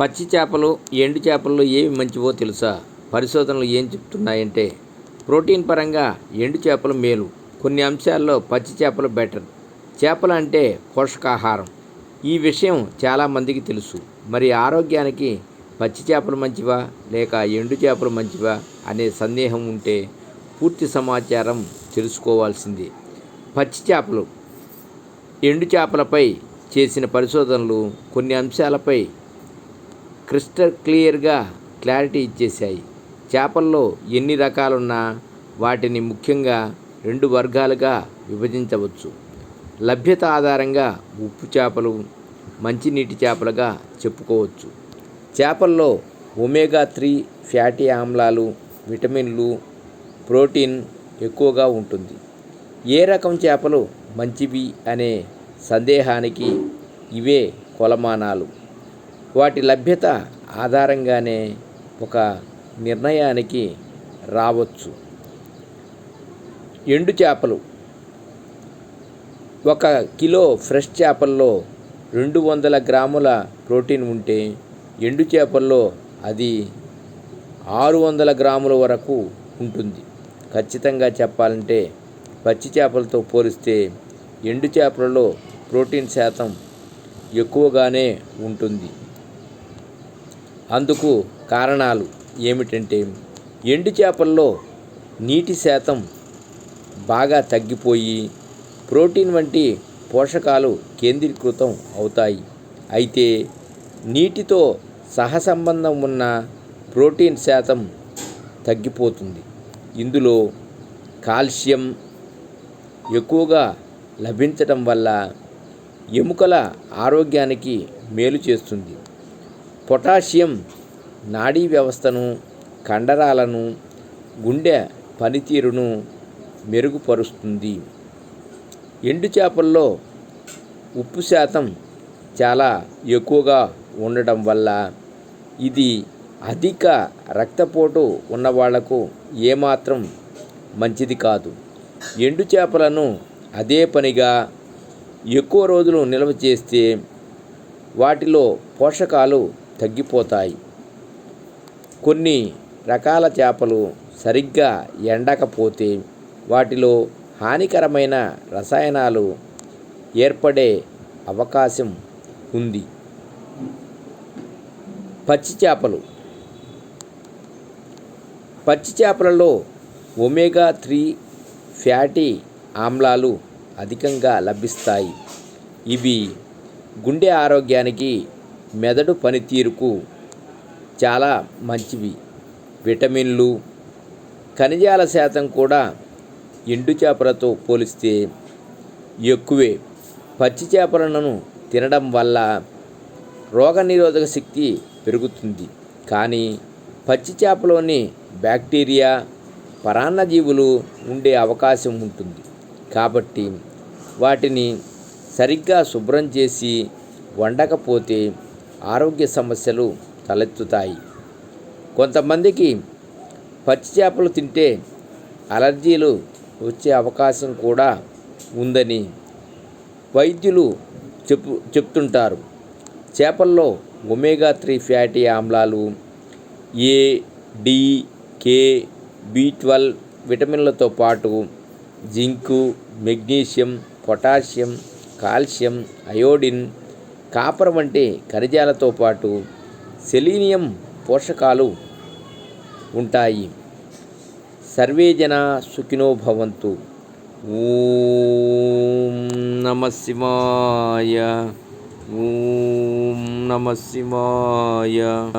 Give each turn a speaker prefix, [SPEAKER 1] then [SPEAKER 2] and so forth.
[SPEAKER 1] పచ్చి చేపలు ఎండు చేపల్లో ఏవి మంచివో తెలుసా? పరిశోధనలు ఏం చెప్తున్నాయంటే ప్రోటీన్ పరంగా ఎండు చేపలు మేలు. కొన్ని అంశాల్లో పచ్చి చేపలు బెటర్. చేపలు అంటే పోషకాహారం. ఈ విషయం చాలామందికి తెలుసు. మరి ఆరోగ్యానికి పచ్చి చేపలు మంచివా? లేక ఎండు చేపలు మంచివా? అనే సందేహం ఉంటే పూర్తి సమాచారం తెలుసుకోవాల్సింది. పచ్చి చేపలు. ఎండు చేపలపై చేసిన పరిశోధనలు కొన్ని అంశాలపై క్రిస్టల్ క్లియర్గా క్లారిటీ ఇచ్చేశాయి. చేపల్లో ఎన్ని రకాలున్నా వాటిని ముఖ్యంగా రెండు వర్గాలుగా విభజించవచ్చు. లభ్యత ఆధారంగా ఉప్పు చేపలు మంచినీటి చేపలుగా చెప్పుకోవచ్చు. చేపల్లో ఒమేగా త్రీ ఫ్యాటీ ఆమ్లాలు విటమిన్లు ప్రోటీన్ ఎక్కువగా ఉంటుంది. ఏ రకం చేపలు మంచివి అనే సందేహానికి ఇవే కొలమానాలు. వాటి లభ్యత ఆధారంగానే ఒక నిర్ణయానికి రావచ్చు. ఎండు చేపలు. ఒక కిలో ఫ్రెష్ చేపల్లో రెండు వందల గ్రాముల ప్రోటీన్ ఉంటే ఎండు చేపల్లో అది ఆరు వందల గ్రాముల వరకు ఉంటుంది. ఖచ్చితంగా చెప్పాలంటే పచ్చి చేపలతో పోలిస్తే ఎండు చేపలలో ప్రోటీన్ శాతం ఎక్కువగానే ఉంటుంది. అందుకు కారణాలు ఏమిటంటే ఎండు చేపల్లో నీటి శాతం బాగా తగ్గిపోయి ప్రోటీన్ వంటి పోషకాలు కేంద్రీకృతం అవుతాయి. అయితే నీటితో సహసంబంధం ఉన్న ప్రోటీన్ శాతం తగ్గిపోతుంది. ఇందులో కాల్షియం ఎక్కువగా లభించటం వల్ల ఎముకల ఆరోగ్యానికి మేలు చేస్తుంది. పొటాషియం నాడీ వ్యవస్థను కండరాలను గుండె పనితీరును మెరుగుపరుస్తుంది. ఎండు చేపల్లో ఉప్పు శాతం చాలా ఎక్కువగా ఉండడం వల్ల ఇది అధిక రక్తపోటు ఉన్నవాళ్ళకు ఏమాత్రం మంచిది కాదు. ఎండు చేపలను అదే పనిగా ఎక్కువ రోజులు నిల్వ చేస్తే వాటిలో పోషకాలు తగ్గిపోతాయి. కొన్ని రకాల చేపలు సరిగ్గా ఎండకపోతే వాటిలో హానికరమైన రసాయనాలు ఏర్పడే అవకాశం ఉంది. పచ్చి చేపలు. పచ్చి చేపలలో ఒమేగా త్రీ ఫ్యాటీ ఆమ్లాలు అధికంగా లభిస్తాయి. ఇవి గుండె ఆరోగ్యానికి మెదడు పనితీరుకు చాలా మంచివి. విటమిన్లు ఖనిజాల శాతం కూడా ఎండు చేపలతో పోలిస్తే ఎక్కువే. పచ్చి చేపలను తినడం వల్ల రోగనిరోధక శక్తి పెరుగుతుంది. కానీ పచ్చి చేపలోని బ్యాక్టీరియా పరాన్నజీవులు ఉండే అవకాశం ఉంటుంది. కాబట్టి వాటిని సరిగ్గా శుభ్రం చేసి వండకపోతే ఆరోగ్య సమస్యలు తలెత్తుతాయి. కొంతమందికి పచ్చి చేపలు తింటే అలర్జీలు వచ్చే అవకాశం కూడా ఉందని వైద్యులు చెప్పు చెప్తుంటారు. చేపల్లో ఒమేగా త్రీ ఫ్యాటీ ఆమ్లాలు A D K B twelve విటమిన్లతో పాటు zinc magnesium potassium calcium iodine copper వంటి ఖనిజాలతో పాటు సెలీనియం పోషకాలు ఉంటాయి. సర్వే జన సుఖినో భవంతు. ఓం నమ శివాయ. ఓం నమ శివాయ.